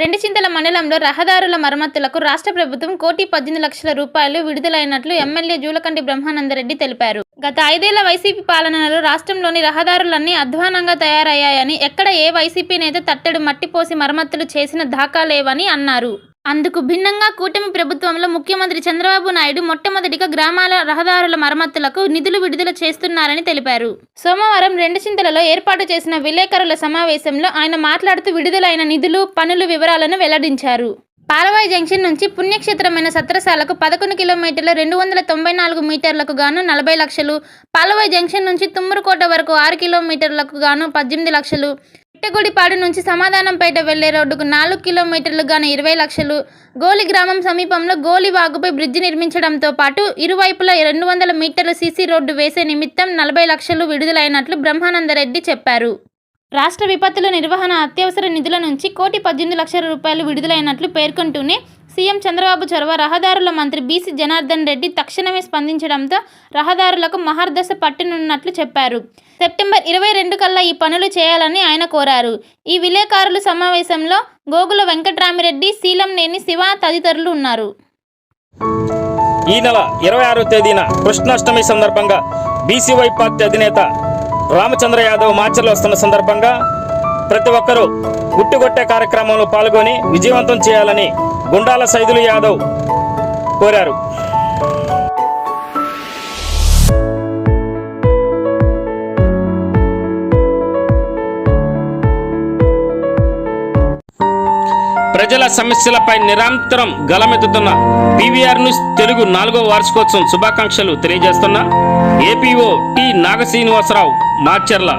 రెండు చింతల మండలంలో రహదారుల మరమ్మతులకు రాష్ట్ర ప్రభుత్వం కోటి పద్దెనిమిది లక్షల రూపాయలు విడుదలైనట్లు ఎమ్మెల్యే జూలకంటి బ్రహ్మానందరెడ్డి తెలిపారు. గత ఐదేళ్ళ వైసీపీ పాలనలో రాష్ట్రంలోని రహదారులన్నీ అధ్వానంగా తయారయ్యాయని ఎక్కడ ఏ వైసీపీ నేత తట్టెడు మట్టిపోసి మరమ్మతులు చేసిన దాఖలేవని అన్నారు. అందుకు భిన్నంగా కూటమి ప్రభుత్వంలో ముఖ్యమంత్రి చంద్రబాబు నాయుడు మొట్టమొదటిగా గ్రామాల రహదారుల మరమ్మతులకు నిధులు విడుదల చేస్తున్నారని తెలిపారు. సోమవారం రెండు చింతలలో ఏర్పాటు చేసిన విలేకరుల సమావేశంలో ఆయన మాట్లాడుతూ విడుదలైన నిధులు పనుల వివరాలను వెల్లడించారు. పాలవాయి జంక్షన్ నుంచి పుణ్యక్షేత్రమైన సత్రశాలకు పదకొండు కిలోమీటర్ల రెండు వందల తొంభై నాలుగు మీటర్లకు గాను నలభై లక్షలు పాలవాయి జంక్షన్ నుంచి తుమ్మరుకోట వరకు ఆరు కిలోమీటర్లకు గాను పద్దెనిమిది లక్షలు పిట్టగుడిపాడు నుంచి సమాధానంపేట వెళ్ళే రోడ్డుకు నాలుగు కిలోమీటర్లుగాను ఇరవై లక్షలు. గోలి గ్రామం సమీపంలో గోలి వాగుపై బ్రిడ్జి నిర్మించడంతో పాటు ఇరువైపులా రెండు వందల మీటర్ల సీసీ రోడ్డు వేసే నిమిత్తం నలభై లక్షలు విడుదలైనట్లు బ్రహ్మానందరెడ్డి చెప్పారు. రాష్ట్ర విపత్తుల నిర్వహణ అత్యవసర నిధుల నుంచి కోటి పద్దెనిమిది లక్షల రూపాయలు విడుదలైనట్లు పేర్కొంటూనే సీఎం చంద్రబాబు చొరవ రహదారుల మంత్రి బీసీ జనార్దన్ రెడ్డి తక్షణమే స్పందించడంతో రహదారులకు మహర్దశ పట్టనున్నట్లు చెప్పారు. సెప్టెంబర్ ఇరవై రెండు కల్లా ఈ పనులు చేయాలని ఆయన కోరారు. ఈ విలేకరుల సమావేశంలో గోగుల వెంకట్రామిరెడ్డి శీలంనేని శివ తదితరులు ఉన్నారు. ఈ నెల ఇరవై ఆరో తేదీన కృష్ణాష్టమి సందర్భంగా బీసీవై పార్టీ అధినేత రామచంద్ర యాదవ్ మార్చర్లు వస్తున్న సందర్భంగా ప్రతి ఒక్కరూ గుట్టుగొట్టే కార్యక్రమంలో పాల్గొని విజయవంతం చేయాలని గుండాల సైదులు యాదవ్ కోరారు. ప్రజల సమస్యలపై నిరంతరం గలమెత్తుతున్న పీవీఆర్ న్యూస్ తెలుగు నాలుగో వార్షికోత్సవం శుభాకాంక్షలు తెలియజేస్తున్న ఏపీఓ టి నాగశ్రీనివాసరావు మాచర్ల.